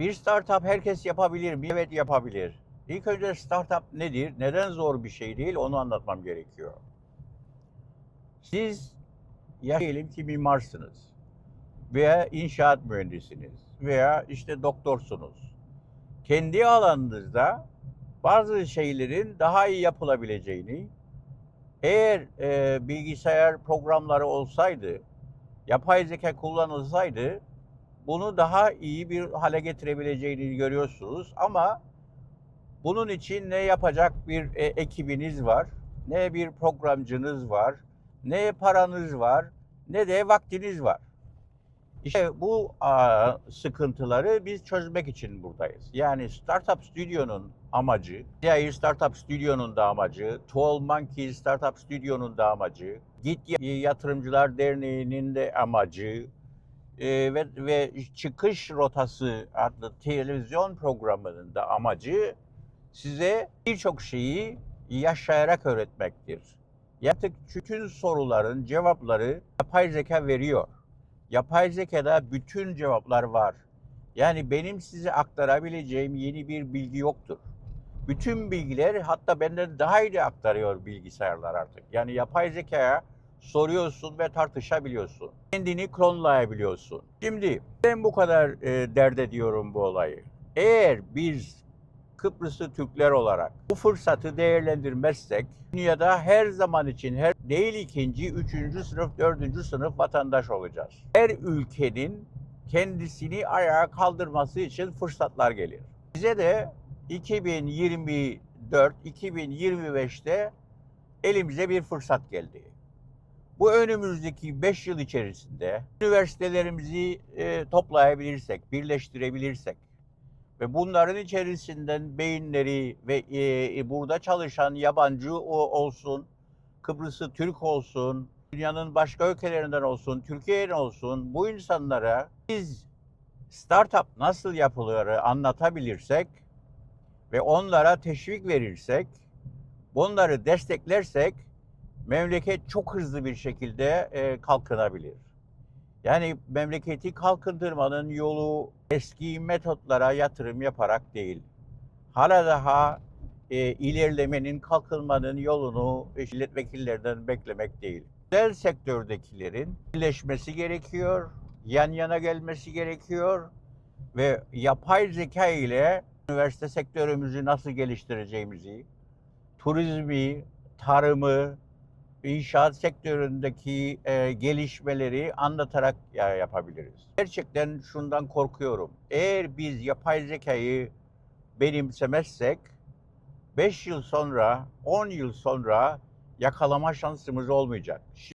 Bir startup herkes yapabilir mi? Evet yapabilir. İlk önce startup nedir? Neden zor bir şey değil? Onu anlatmam gerekiyor. Siz ya diyelim ki mimarsınız veya inşaat mühendisiniz veya işte doktorsunuz. Kendi alanınızda bazı şeylerin daha iyi yapılabileceğini, eğer e, bilgisayar programları olsaydı, yapay zeka kullanılsaydı bunu daha iyi bir hale getirebileceğini görüyorsunuz. Ama bunun için ne yapacak bir e, ekibiniz var, ne bir programcınız var, ne paranız var, ne de vaktiniz var. İşte bu a, sıkıntıları biz çözmek için buradayız. Yani Startup Studio'nun amacı, Diğer Startup Studio'nun da amacı, 12 Monkey Startup Studio'nun da amacı, Git Yatırımcılar Derneği'nin de amacı e, ve, ve Çıkış Rotası adlı televizyon programının da amacı size birçok şeyi yaşayarak öğretmektir. Artık bütün soruların cevapları yapay zeka veriyor. Yapay zekada bütün cevaplar var. Yani benim size aktarabileceğim yeni bir bilgi yoktur. Bütün bilgiler hatta benden daha iyi aktarıyor bilgisayarlar artık. Yani yapay zekaya soruyorsun ve tartışabiliyorsun. Kendini klonlayabiliyorsun. Şimdi ben bu kadar e, dert ediyorum bu olayı. Eğer biz Kıbrıslı Türkler olarak bu fırsatı değerlendirmezsek dünyada her zaman için her değil ikinci, üçüncü sınıf, dördüncü sınıf vatandaş olacağız. Her ülkenin kendisini ayağa kaldırması için fırsatlar gelir. Bize de 2024-2025'te elimize bir fırsat geldi. Bu önümüzdeki 5 yıl içerisinde üniversitelerimizi e, toplayabilirsek, birleştirebilirsek ve bunların içerisinden beyinleri ve e, burada çalışan yabancı o olsun, Kıbrıs'ı Türk olsun, dünyanın başka ülkelerinden olsun, Türkiye'den olsun bu insanlara biz startup nasıl yapılır anlatabilirsek ve onlara teşvik verirsek, bunları desteklersek memleket çok hızlı bir şekilde e, kalkınabilir. Yani memleketi kalkındırmanın yolu eski metotlara yatırım yaparak değil. Hala daha e, ilerlemenin, kalkınmanın yolunu milletvekillerinden beklemek değil. Özel sektördekilerin birleşmesi gerekiyor, yan yana gelmesi gerekiyor ve yapay zeka ile üniversite sektörümüzü nasıl geliştireceğimizi, turizmi, tarımı, inşaat sektöründeki e, gelişmeleri anlatarak ya, yapabiliriz. Gerçekten şundan korkuyorum. Eğer biz yapay zekayı benimsemezsek 5 yıl sonra, 10 yıl sonra yakalama şansımız olmayacak.